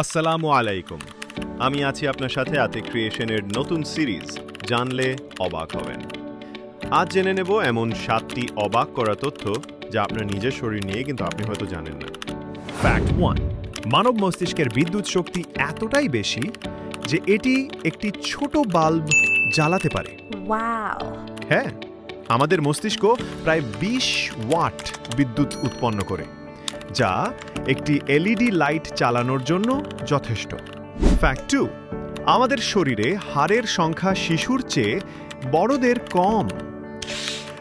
আসসালামু আলাইকুম। আমি আছি আপনার সাথে আতে ক্রিয়েশনের নতুন সিরিজ জানলে অবাক হবেন। আজ জেনে নেব এমন সাতটি অবাক করা তথ্য যা আপনার নিজের শরীর নিয়ে কিন্তু আপনি হয়তো জানেন না। ফ্যাক্ট ওয়ান মানব মস্তিষ্কের বিদ্যুৎ শক্তি এতটাই বেশি যে এটি একটি ছোট বাল্ব জ্বালাতে পারে. হ্যাঁ আমাদের মস্তিষ্ক প্রায় বিশ ওয়াট বিদ্যুৎ উৎপন্ন করে। যা একটি এলইডি লাইট চালানোর জন্য যথেষ্ট। ফ্যাক্ট টু আমাদের শরীরে হাড়ের সংখ্যা শিশুর চেয়ে বড়দের কম।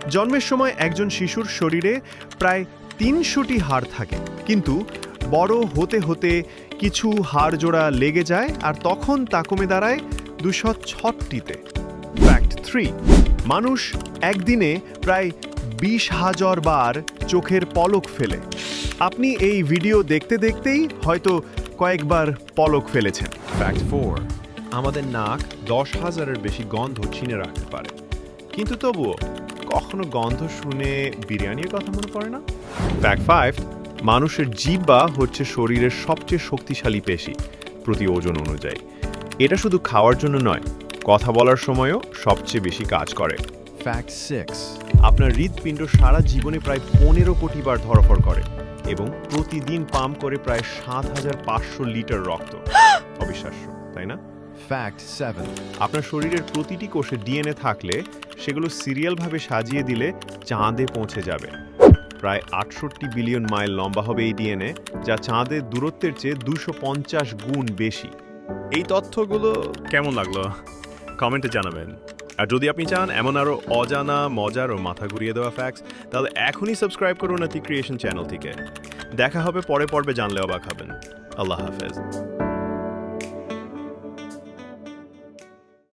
জন্মের সময় একজন শিশুর শরীরে প্রায় তিনশোটি হাড় থাকে, কিন্তু বড় হতে হতে কিছু হাড় জোড়া লেগে যায় আর তখন তা কমে দাঁড়ায় দুশো ছটিতে ফ্যাক্ট থ্রি মানুষ একদিনে প্রায় বিশ হাজার বার চোখের পলক ফেলে। আপনি এই ভিডিও দেখতে দেখতেই হয়তো কয়েকবার পলক ফেলেছেন। ফ্যাক্ট ফোর আমাদের নাক দশ হাজারের বেশি গন্ধ চিনে রাখতে পারে। কিন্তু তবুও কখনো গন্ধ শুনে বিরিয়ানির কথা মনে পড়ে না? ফ্যাক্ট ফাইভ মানুষের জিব্বা হচ্ছে শরীরের সবচেয়ে শক্তিশালী পেশি প্রতি ওজন অনুযায়ী। এটা শুধু খাওয়ার জন্য নয় কথা বলার সময়ও সবচেয়ে বেশি কাজ করে। Fact 6. আপনার হৃদপিণ্ড সারা জীবনে প্রায় পনেরো কোটি বার ধরফর করে। এবং প্রতিদিন পাম্প করে প্রায় সাত হাজার পাঁচশো লিটার রক্ত। অবিশ্বাস্য তাই না? Fact 7. আপনার শরীরের প্রতিটি কোষে ডিএনএ থাকলে সেগুলো সিরিয়ালভাবে সাজিয়ে দিলে চাঁদে পৌঁছে যাবে। প্রায় আটষট্টি বিলিয়ন মাইল লম্বা হবে এই ডিএনএ যা চাঁদের দূরত্বের চেয়ে দুশো পঞ্চাশ গুণ বেশি। এই তথ্যগুলো কেমন লাগল? কমেন্টে জানাবেন। আর যদি আপনি চান এমন আরও অজানা, মজার ও মাথা ঘুরিয়ে দেওয়া ফ্যাক্স তাহলে এখনই সাবস্ক্রাইব করুন অতি ক্রিয়েশন চ্যানেলটিকে দেখা হবে পরে পর্বে জানলে অবাক হবেন। আল্লাহ হাফেজ।